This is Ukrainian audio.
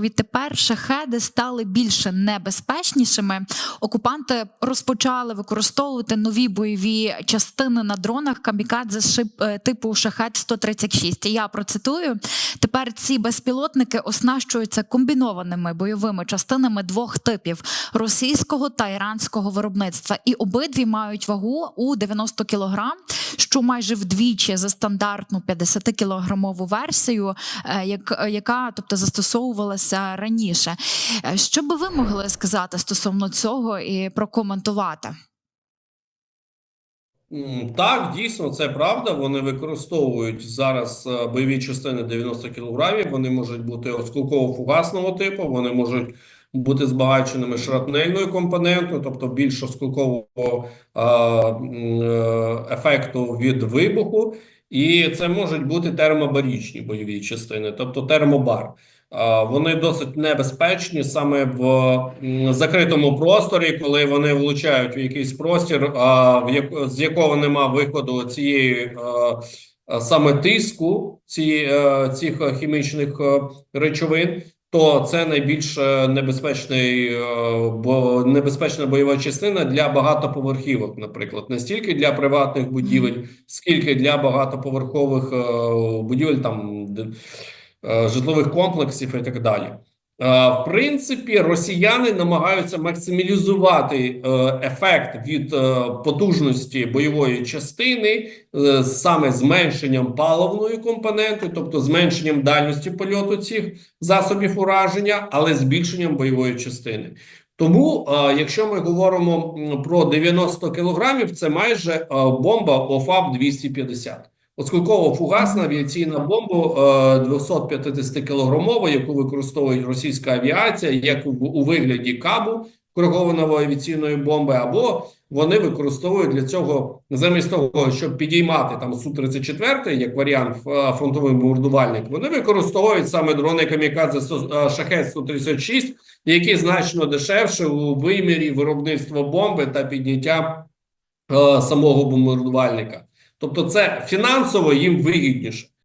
Відтепер шахеди стали більше небезпечнішими. Окупанти розпочали використовувати нові бойові частини на дронах камікадзе шип- е, типу шахет 136 Я процитую: тепер ці безпілотники оснащуються комбінованими бойовими частинами двох типів російського та іранського виробництва, і обидві мають вагу у 90 кілограм, що майже вдвічі за стандартну 50 кілограмову версію, е, як, яка тобто застосовувалася раніше. Е, Що би ви могли сказати стосовно цього і прокоментувати? Так, дійсно, це правда. Вони використовують зараз е, бойові частини 90 кілограмів. Вони можуть бути осколково-фугасного типу, вони можуть бути збагаченими шрапнельною компонентою, тобто більш осколкового е, ефекту від вибуху. І це можуть бути термобарічні бойові частини, тобто термобар. Вони досить небезпечні саме в закритому просторі, коли вони влучають в якийсь простір, з якого нема виходу цієї саме тиску е, цих хімічних е, речовин. То це найбільш е, небезпечний, е, бо небезпечна бойова частина для багатоповерхівок, наприклад, не стільки для приватних будівель, скільки для багатоповерхових е, будівель, там житлових комплексів і так далі. Е, В принципі, росіяни намагаються максималізувати е, ефект від е, потужності бойової частини саме зменшенням паливної компоненти, тобто зменшенням дальності польоту цих засобів ураження, але збільшенням бойової частини. Тому, якщо ми говоримо про 90 кілограмів, це майже бомба ОФАП 250. Осколково-фугасна авіаційна бомба е, 250 кілограмова, яку використовує російська авіація, як у, вигляді кабу коригованої авіаційної бомби, або вони використовують для цього замість того, щоб підіймати там су 34 як варіант е, фронтовий бомбардувальник, вони використовують саме дрони камікадзе е, шахет 136, які значно дешевше у вимірі виробництва бомби та підняття е, самого бомбардувальника. Тобто, це фінансово їм вигідніше.